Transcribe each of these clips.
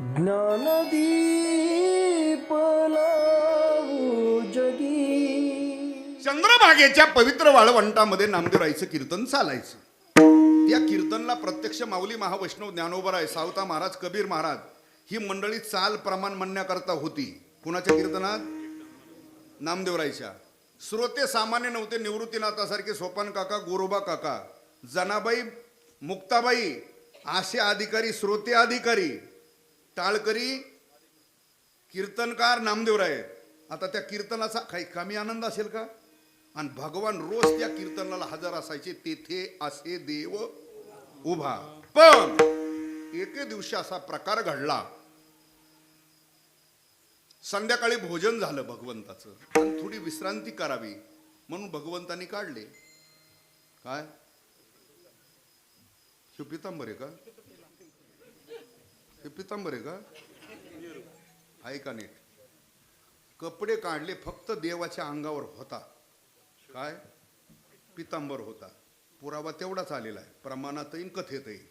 ज्ञानदीप लावू जगी चंद्रभागेच्या पवित्र वाळवंटामध्ये नामदेवरायचं कीर्तन चालायचं. त्या कीर्तनला प्रत्यक्ष माऊली महावैष्णव ज्ञानोबराय सावता महाराज कबीर महाराज ही मंडळी चाल प्रमाण म्हणण्याकरता होती. कुणाच्या कीर्तनात? नामदेवरायच्या श्रोते सामान्य नव्हते निवृत्तीनाथासारखे सोपान काका गोरोबा काका. जनाबाई मुक्ताबाई आशे अधिकारी श्रोते अधिकारी. टाळकरी कीर्तनकार नामदेवराय आता त्या कीर्तनाचा काही कमी आनंद असेल का? आणि भगवान रोज त्या कीर्तनाला हजर असायचे तेथे असे देव उभा. पण एके दिवशी असा प्रकार घडला. संध्याकाळी भोजन झालं भगवंताचं. आणि थोडी विश्रांती करावी म्हणून भगवंतानी काढले. काय? हे पितांबर आहे का? हे पितांबर आहे का? ऐका नीट. कपडे काढले फक्त देवाच्या अंगावर होता. काय? पितांबर होता. पुरावा तेवढाच आलेला आहे. प्रमाणातही कथेतही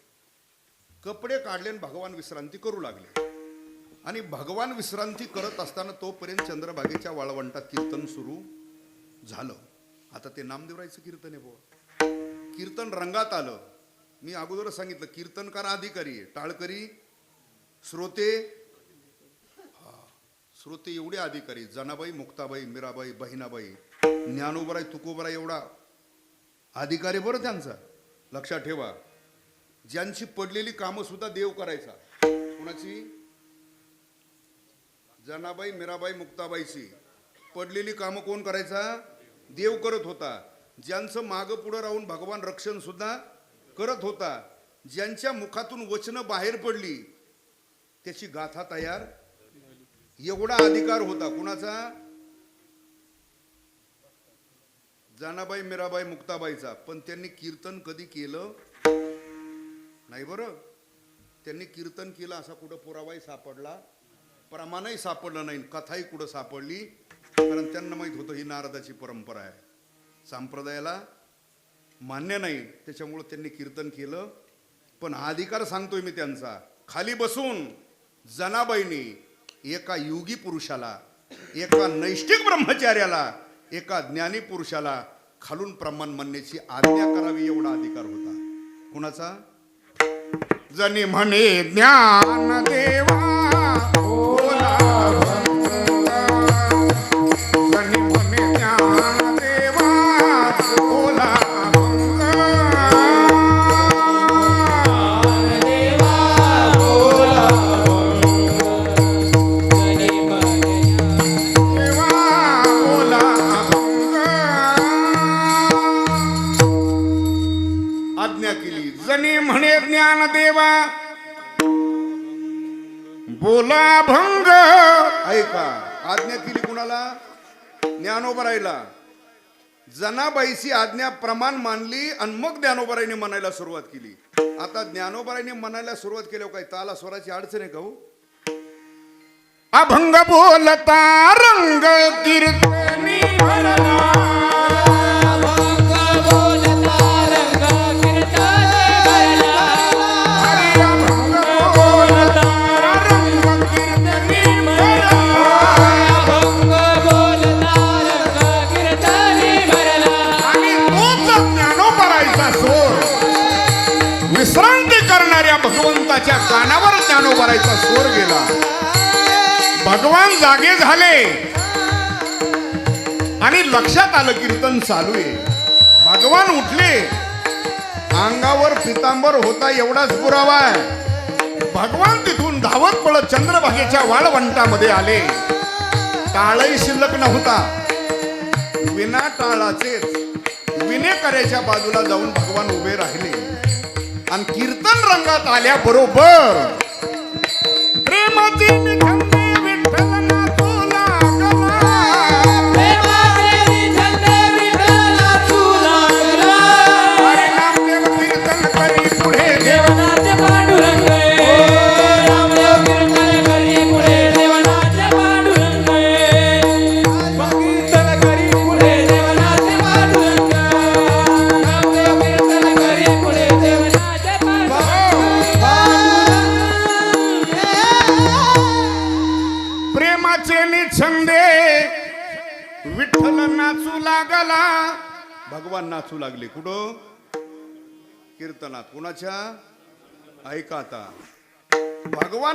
कपडे काढले आणि भगवान विश्रांती करू लागले. आणि भगवान विश्रांती करत असताना तोपर्यंत चंद्रभागेच्या वाळवंटात कीर्तन सुरू झालं. आता ते नामदेवरायचं कीर्तन आहे बुवा. कीर्तन रंगात आलं. मी अगोदरच सांगितलं कीर्तनकार अधिकारी आहे. टाळकरी श्रोते श्रोते एवढे अधिकारी जनाबाई मुक्ताबाई मीराबाई बहिणाबाई ज्ञानोबराई तुकोबराई एवढा अधिकारी बरं त्यांचा. लक्षात ठेवा ज्यांची पडलेली कामं सुद्धा देव करायचा. कोणाची? जनाबाई मीराबाई मुक्ताबाईची. पडलेली कामं कोण करायचा? देव करत होता. ज्यांचं मागं पुढं राहून भगवान रक्षण सुद्धा करत होता. ज्यांच्या मुखातून वचनं बाहेर पडली त्याची गाथा तयार. एवढा अधिकार होता कुणाचा? जानाबाई मीराबाई मुक्ताबाईचा. पण त्यांनी कीर्तन कधी केलं? नाही बरं. त्यांनी कीर्तन केलं असा कुठं पुरावाही सापडला. प्रमाणही सापडलं नाही. कथाही कुठं सापडली? कारण त्यांना माहीत होतं ही नारदाची परंपरा आहे. संप्रदायाला मान्य नाही. त्याच्यामुळं त्यांनी कीर्तन केलं. पण हा अधिकार सांगतोय मी त्यांचा. खाली बसून. जनाबाईंनी एका योगी पुरुषाला एका नैष्टिक ब्रह्मचार्याला एका ज्ञानी पुरुषाला खालून प्रमाण म्हणण्याची आज्ञा करावी एवढा अधिकार होता. कुणाचा? जनी म्हणे ज्ञान देवा. बोला भंग. ऐका आज्ञा केली कुणाला? ज्ञानोबरायला जनाबाईची आज्ञा प्रमाण मानली आणि मग ज्ञानोबराईने म्हणायला सुरुवात केली. आता ज्ञानोबराईने म्हणायला सुरुवात केल्यावर काय ताला स्वराची अडचण आहे का हो? अभंग बोलता रंग कीर्तनी भरला. जागे झाले. आणि लक्षात आलं कीर्तन चालू आहे. भगवान उठले. अंगावर पितांबर होता एवढाच पुरावा आहे. भगवान तिथून धावत पळत चंद्रभागेच्या वाळवंटामध्ये आले. टाळही शिल्लक नव्हता. विना टाळाचेच विनेकऱ्याच्या बाजूला जाऊन भगवान उभे राहिले. आणि कीर्तन रंगात आल्याबरोबर प्रेमाची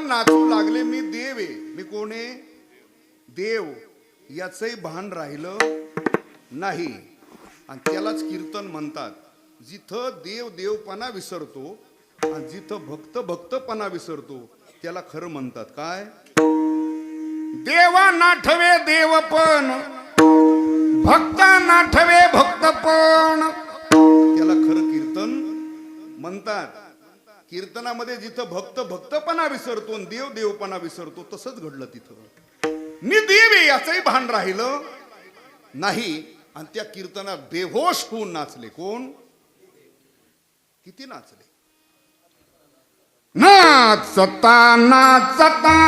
नाचू लागले मी देव. आहे मी कोणे? देव. याचंही भान राहिलं नाही. आणि त्यालाच कीर्तन म्हणतात. जिथं देव देवपणा विसरतो आणि जिथं भक्त भक्तपणा विसरतो त्याला खरं म्हणतात. काय? देवा नाठवे देवपण. भक्त नाठवे भक्तपण. त्याला खरं कीर्तन म्हणतात. कीर्तनामध्ये जिथं भक्त भक्तपणा विसरतो आणि देव देवपणा विसरतो तसंच घडलं तिथं. मी देव आहे याचंही भान राहिलं नाही आणि त्या कीर्तनात बेहोश होऊन नाचले कोण? किती नाचले? नाचता नाचता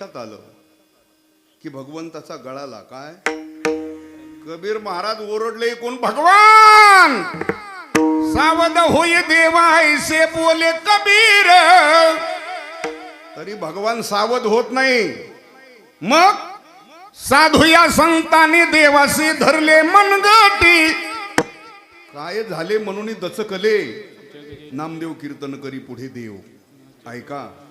लक्षात आलं की भगवंताचा गळाला काय? कबीर महाराज ओरडले कोण? भगवान! सावध होय देवा ऐसे बोले कबीर. तरी भगवान सावध होत नाही. मग साधू या संतांनी देवासी धरले मनगटी. काय झाले म्हणून दचकले? नामदेव कीर्तन करी पुढे देव. ऐका.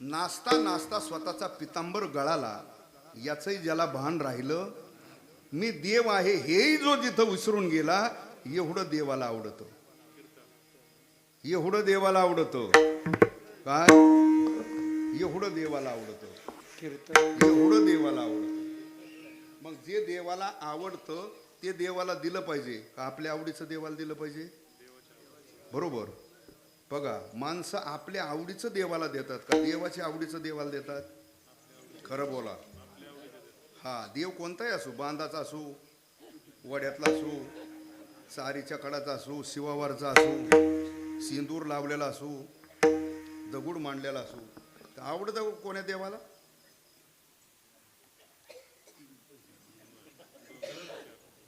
नाचता नाचता स्वतःचा पितांबर गळाला याचंही ज्याला भान राहिलं मी देव आहे हेही जो जिथं विसरून गेला एवढं देवाला आवडत. एवढं देवाला आवडत. काय? एवढं देवाला आवडत. एवढं देवाला आवडतं. मग जे देवाला आवडतं ते देवाला दिलं पाहिजे. का आपल्या आवडीचं देवाला दिलं पाहिजे? बरोबर. बघा माणसं आपल्या आवडीचं देवाला देतात का? देवाच्या आवडीचं देवाला देतात? खरं बोला. हा देव कोणताही असू बांधाचा असू वड्यातला असू सारीच्या कडाचा असू शिवावरचा असू सिंदूर लावलेला असू दगड मांडलेला असू तर आवडतं कोण्या देवाला?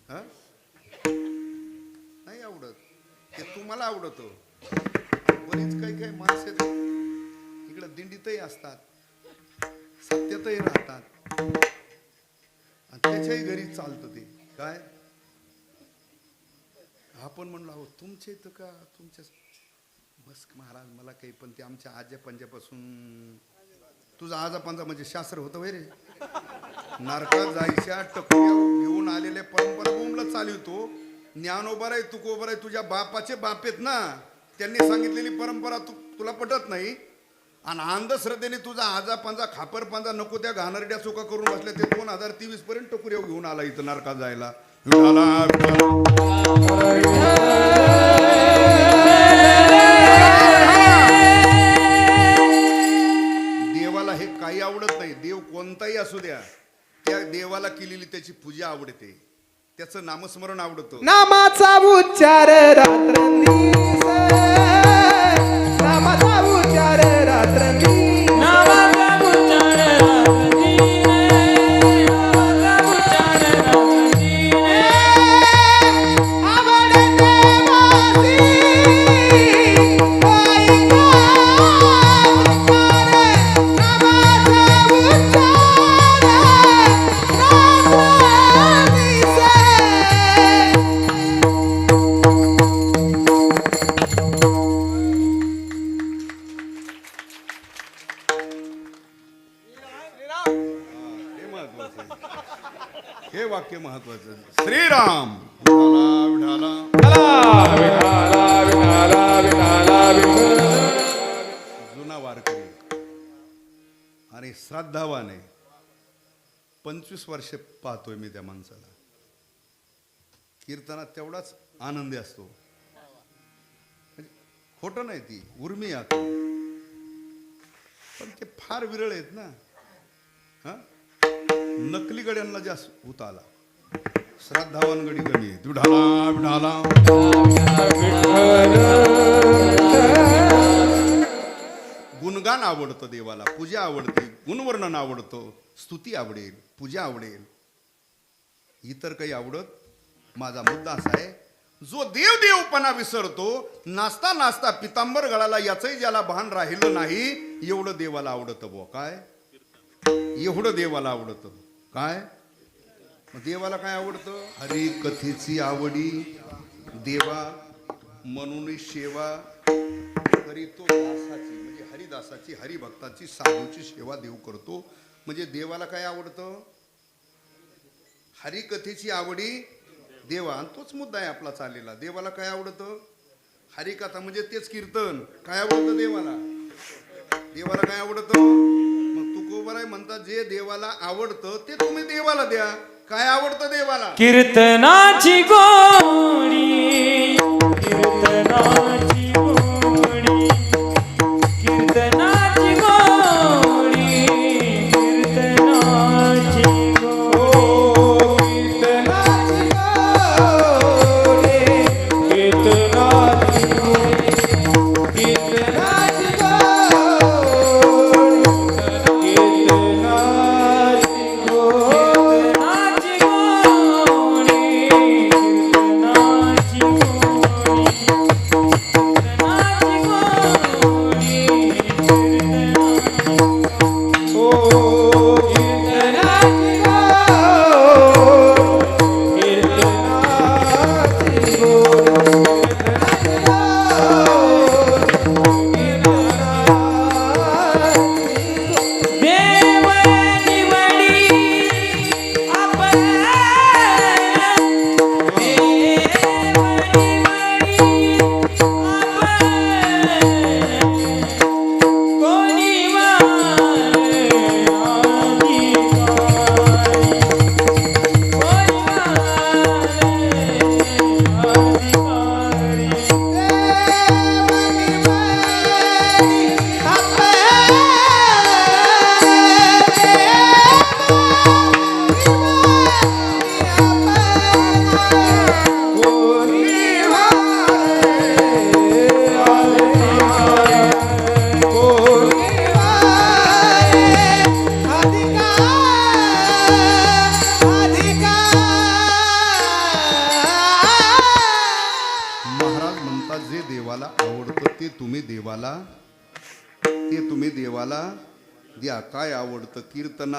हा? नाही आवडत. ते तुम्हाला आवडतं. बरीच काही काही माणसे इकडं दिंडीतही असतात सत्यातही राहतात. आणि त्याच्याही घरी चालतं ते. काय? आपण म्हणलो अहो तुमचे तर का तुमच्या बस महाराज मला काही पण ते आमच्या आज्या पंजापासून तुझा आजा पंजा म्हणजे शास्त्र होतं वय रे. नरकात जायच्या टप्प्या घेऊन आलेल्या परंपरा बोंबलत चालवतो ज्ञानोबर आहे तुकोबर आहे तुझ्या बापाचे बाप आहेत ना? त्यांनी सांगितलेली परंपरा तू तुला पटत नाही? आणि अंधश्रद्धेने तुझा आजा पंजा खापर पंजा नको त्या घाणरड्या चुका करून बसल्या ते दोन हजार तेवीस पर्यंत टोकऱ्या घेऊन आला इथं नारका जायला. देवाला हे काही आवडत नाही. देव कोणताही असू द्या त्या देवाला केलेली त्याची पूजा आवडते. त्याचं नामस्मरण आवडतं. नामाचा उच्चार रात्रंदिवस. महत्वाचं श्रीराम. जुना वारकरी. आणि श्राद्धावाने पंचवीस वर्षे पाहतोय मी त्या माणसाला. कीर्तनात तेवढाच आनंदी असतो. खोट खोटं नाही ती उर्मी आहे पण ते फार विरळ आहेत ना. हा? नकली गड्यांना जास्त उत आला श्रद्धावन गडी गडी. दुढाला विढाला गुणगान आवडतं देवाला पूजा आवडते गुणवर्णन आवडतं स्तुती आवडेल पूजा आवडेल. इतर काही आवडत माझा मुद्दा असा आहे जो देव देवपणा विसरतो नाचता नाचता पितांबर गळाला याचंही ज्याला भान राहिलं नाही एवढं देवाला आवडतं बुवा. काय? एवढं देवाला आवडतं. काय? देवाला काय आवडतं? हरी कथेची आवडी. देवा म्हणून सेवा तरी तो दासाची. म्हणजे हरिदासाची हरिभक्ताची साधूची सेवा देव करतो. म्हणजे देवाला काय आवडतं? हरिकथेची आवडी देवा. आणि तोच मुद्दा आहे आपला चाललेला. देवाला काय आवडतं? हरिकथा म्हणजे तेच कीर्तन. काय आवडतं देवाला? देवाला काय आवडतं? मग तुकोबराय म्हणतात जे देवाला आवडतं ते तुम्ही देवाला द्या. काय आवडतं देवाला? कीर्तनाची गोडी कीर्तना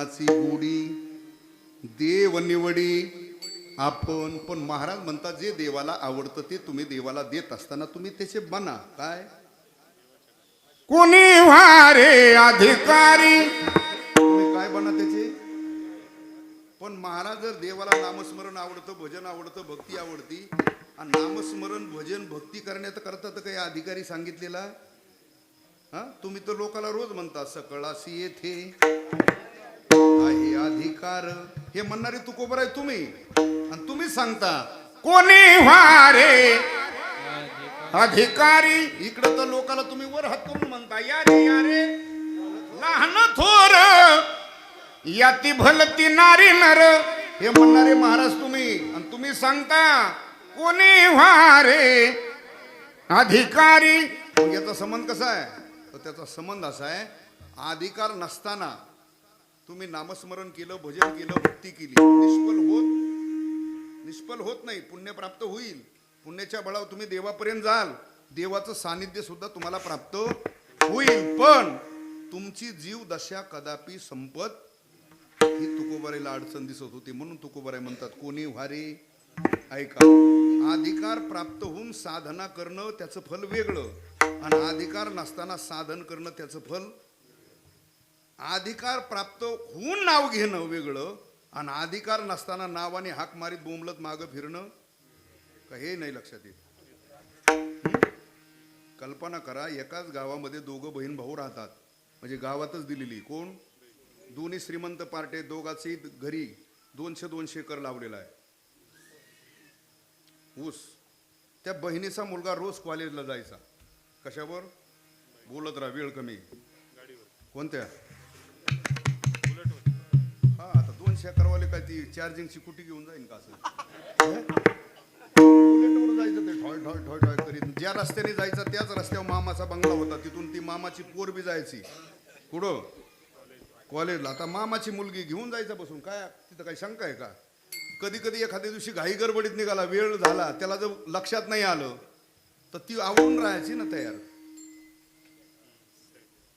कीर्तनाची गोडी देव निवडी. आपण पण महाराज म्हणतात जे देवाला आवडतं ते तुम्ही देवाला देत असताना तुम्ही त्याचे बना. काय? कुणी वारे अधिकारी? तुम्ही काय बना त्याचे? पण महाराज जर देवाला नामस्मरण आवडतं भजन आवडतं भक्ती आवडती आणि नामस्मरण भजन भक्ती करण्यात करता तर काही अधिकारी सांगितलेला? हा? तुम्ही तर लोकाला रोज म्हणता सकळासी येथे. आहे अधिकार. हे म्हणणारे तुकोबर आहे तुम्ही. आणि तुम्ही सांगता कोणी वारे अधिकारी इकडं तर लोकाला तुम्ही वर हात करून म्हणता या रे या रे. लहान थोर याती भलती नारी नर. हे म्हणणारे महाराज तुम्ही. आणि तुम्ही सांगता कोणी वारे अधिकारी याचा संबंध कसा आहे? तर त्याचा संबंध असा आहे अधिकार नसताना तुम्ही नामस्मरण केलं भजन केलं भक्ती केली. निष्फल होत निष्फल होत नाही. पुण्य प्राप्त होईल. पुण्याच्या बळावर तुम्ही देवापर्यंत जाल. देवाचं सानिध्य सुद्धा तुम्हाला प्राप्त होईल. पण तुमची जीव दशा कदापि संपत ही तुकोबारीला अडचण दिसत होती. म्हणून तुकोबारे म्हणतात कोणी व्हारे? ऐका. अधिकार प्राप्त होऊन साधना करणं त्याचं फल वेगळं. आणि अधिकार नसताना साधन करणं त्याचं फल अधिकार प्राप्त होऊन नाव घेणं वेगळं आणि अधिकार नसताना नावाने हाक मारीत बोंबलत मागं फिरणं का हे नाही लक्षात येत. कल्पना करा एकाच गावामध्ये दोघं बहीण भाऊ राहतात. म्हणजे गावातच दिलेली. कोण? दोन्ही श्रीमंत पार्टे दोघाची घरी दोनशे दोनशे एकर लावलेला आहे. ऊस. त्या बहिणीचा मुलगा रोज कॉलेजला जायचा. कशावर? बोलत राहा वेळ कमी. कोणत्या? आता काय ती चार्जिंगची कुटी घेऊन जाईन का असं? बुलेटवर जायचं ते ठॉय ठॉय ठॉय ठॉय करीत. ज्या रस्त्याने जायचं त्याच रस्त्यावर मामाचा बंगला होता. तिथून ती मामाची पोर बी जायची. कुठं? कॉलेजला आता मामाची मुलगी घेऊन जायचं बसून. काय तिथं काही शंका आहे का? कधी कधी एखाद्या दिवशी घाई गडबडीत निघाला वेळ झाला त्याला जर लक्षात नाही आलं तर ती आवडून राहायची ना तयार.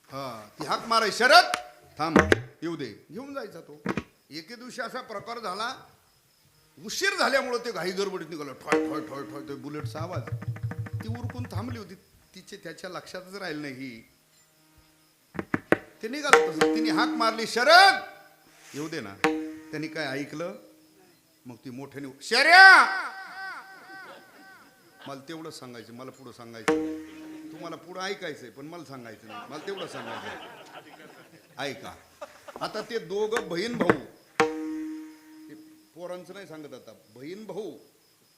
हा ती हाक माराय शरद थांब. येऊ दे. घेऊन जायचा तो. एके दिवशी असा प्रकार झाला उशीर झाल्यामुळं ते घाई गडबडीत निघालं. ठॉय ठॉय ठॉय ठॉय तो बुलेटचा आवाज. ती उरकून थांबली होती. तिचे त्याच्या लक्षातच राहिलं नाही ही. ते निघालं तसं. तिने हाक मारली शरद! येऊ दे ना. त्यांनी काय ऐकलं? मग ती मोठ्याने शर्या! मला तेवढं सांगायचं मला पुढं सांगायचं तुम्हाला पुढं ऐकायचंय पण मला सांगायचं नाही. मला तेवढं सांगायचं ऐका. आता ते दोघं बहीण भाऊ पोरांचं नाही सांगत आता. बहीण भाऊ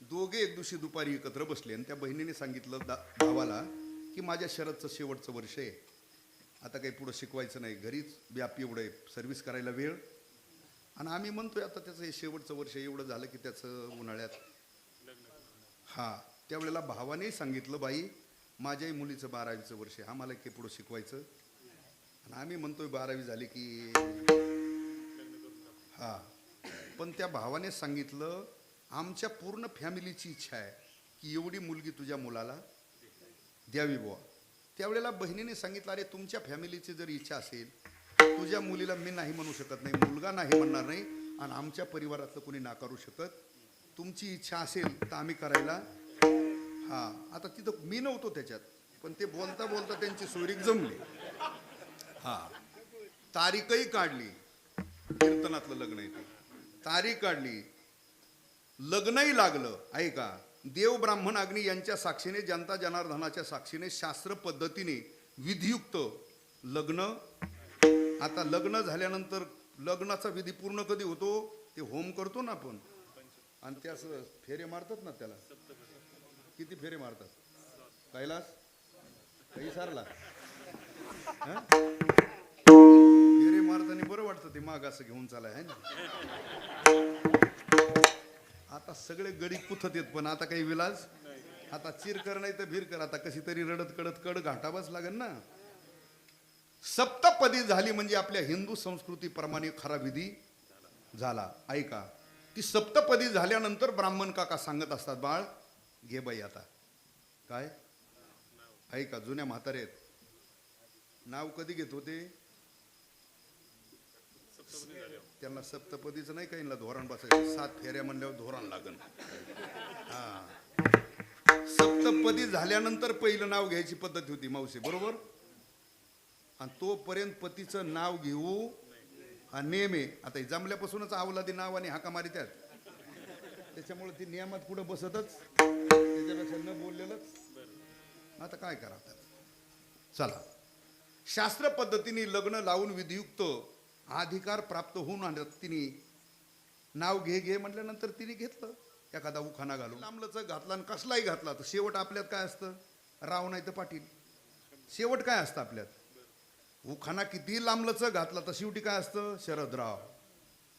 दोघे एक दिवशी दुपारी एकत्र बसले आणि त्या बहिणीने सांगितलं दा भावाला की माझ्या शरदचं शेवटचं वर्ष आहे. आता काही पुढं शिकवायचं नाही. घरीच व्याप एवढं आहे. सर्व्हिस करायला वेळ. आणि आम्ही म्हणतोय आता त्याचं हे शेवटचं वर्ष एवढं झालं की त्याचं उन्हाळ्यात. हा त्यावेळेला भावाने सांगितलं बाई माझ्याही मुलीचं बारावीचं वर्ष आहे. आम्हाला काही पुढं शिकवायचं? आणि आम्ही म्हणतोय बारावी झाली की हा. पण त्या भावाने सांगितलं आमच्या पूर्ण फॅमिलीची इच्छा आहे की एवढी मुलगी तुझ्या मुलाला द्यावी बुवा. त्यावेळेला बहिणीने सांगितलं अरे तुमच्या फॅमिलीची जर इच्छा असेल तुझ्या मुलीला मी नाही म्हणू शकत नाही मुलगा नाही म्हणणार नाही आणि आमच्या परिवारातलं कोणी नाकारू शकत. तुमची इच्छा असेल तर आम्ही करायला. हा आता तिथं मी नव्हतो त्याच्यात पण ते बोलता बोलता त्यांची सोयरीक जमली. हा तारीखही काढली कीर्तनातलं लग्न आहे तारी तारीख काढली. लग्नही लागलं. ऐका देव ब्राह्मण अग्नी यांच्या साक्षीने जनता जनार्दनाच्या साक्षीने शास्त्र पद्धतीने विधियुक्त लग्न. आता लग्न झाल्यानंतर लग्नाचा विधी पूर्ण कधी होतो? ते होम करतो ना आपण. आणि त्यास फेरे मारतात ना त्याला. किती फेरे मारतात? कैलास? काही सारला मारताना बरं वाटतं ते माग असं घेऊन चालाय है ना? आता सगळे गडी कुथत येत पण आता काही विलाज? आता चिरकर नाही तर भिरकर आता कशी तरी रडत कडत कड घाटावाच लागेल ना? सप्तपदी झाली म्हणजे आपल्या हिंदू संस्कृतीप्रमाणे खरा विधी झाला. ऐका ती सप्तपदी झाल्यानंतर ब्राह्मण काका सांगत असतात बाळ घे बाई आता. काय? ऐका जुन्या म्हातारे आहेत. नाव कधी घेत होते? त्यांना सप्तपदीचं नाही काही धोरण बसायचं? सात फेऱ्या म्हणल्यावर धोरण लागन. हा. सप्तपदी झाल्यानंतर पहिलं नाव घ्यायची पद्धती होती मावशी बरोबर? आणि तोपर्यंत पतीचं नाव घेऊ हा नियम आहे आता जमल्यापासूनच आवलादी नाव आणि हाका मारी त्यात त्याच्यामुळे ती नियमात पुढं बसतच? त्याच्यापेक्षा न बोललेलंच. आता काय करा चला. शास्त्र पद्धतीने लग्न लावून विधियुक्त अधिकार प्राप्त होऊन आणत तिने नाव घे घे म्हटल्यानंतर तिने घेतलं. एखादा उखाना घालून. लांबलच घातला आणि कसलाही घातला तर शेवट आपल्यात काय असतं? राव नाही तर पाटील. शेवट काय असतं आपल्यात? उखाना किती लांबलच घातला तर शेवटी काय असतं? शरदराव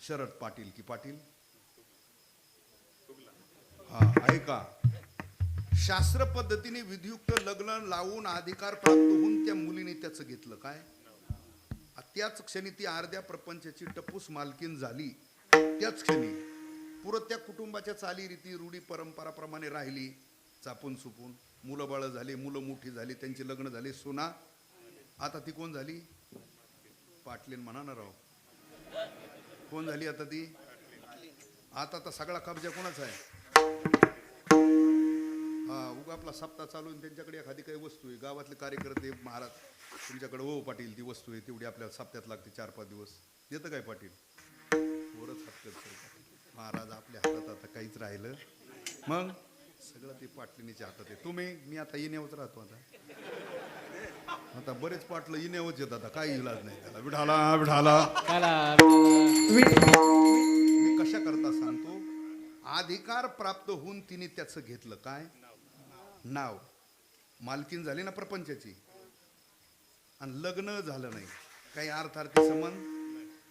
शरद पाटील की पाटील? हा ऐका. शास्त्र पद्धतीने विधियुक्त लग्न लावून अधिकार प्राप्त होऊन त्या मुलीने त्याचं घेतलं. काय? त्याच क्षणी ती अर्ध्या प्रपंचाची टपूस मालकीन झाली. त्याच क्षणी पुरं त्या कुटुंबाच्या चालीरीती रूढी परंपराप्रमाणे राहिली. चापून सुपून. मुलं बाळं झाली मुलं मोठी झाली त्यांची लग्न झाली. सोना आता ती कोण झाली? पाटलीन म्हणा ना राव. कोण झाली आता ती? आता तर सगळा कब्जा कोणाचा आहे? हा उगा आपला सप्ताह चालू आहे त्यांच्याकडे एखादी काही वस्तू आहे. गावातले कार्यकर्ते महाराज तुमच्याकडे हो पाटील ती वस्तू आहे तेवढी आपल्याला सप्त्यात लागते चार पाच दिवस. देतं काय पाटील? वरच हप्त्यात महाराज आपल्या हातात आता काहीच राहिलं. मग? सगळं ते पाटलिनीच्या हातात आहे. तुम्ही? मी आता इनेवच राहतो आता. आता बरेच पाटलं इनेवच येत आता. काही इलाज नाही त्याला. विढाला विढाला मी कशा करता सांगतो? अधिकार प्राप्त होऊन तिने त्याचं घेतलं. काय? नाव. मालकीन झाली ना प्रपंचाची. आणि लग्न झालं नाही. काही अर्थार्थी संबंध?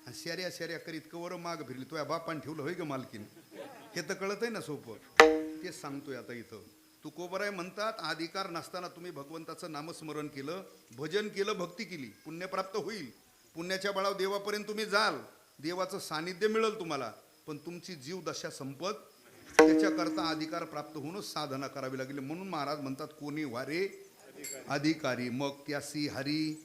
आणि शर्या शर्या करीत कवर माग फिरली. तुझ्या बापान ठेवलं होय ग मालकीन? हे तर कळत आहे ना सोपं. ते सांगतोय आता इथं. तू कोबराय म्हणतात अधिकार नसताना तुम्ही भगवंताचं नामस्मरण केलं भजन केलं भक्ती केली. पुण्यप्राप्त होईल. पुण्याच्या बळाव देवापर्यंत तुम्ही जाल. देवाचं सानिध्य मिळेल तुम्हाला. पण तुमची जीव दशा संपत त्याच्याकरता अधिकार प्राप्त होऊनच साधना करावी लागली. म्हणून महाराज म्हणतात कोणी वारे अधिकारी. मग त्यासी हरी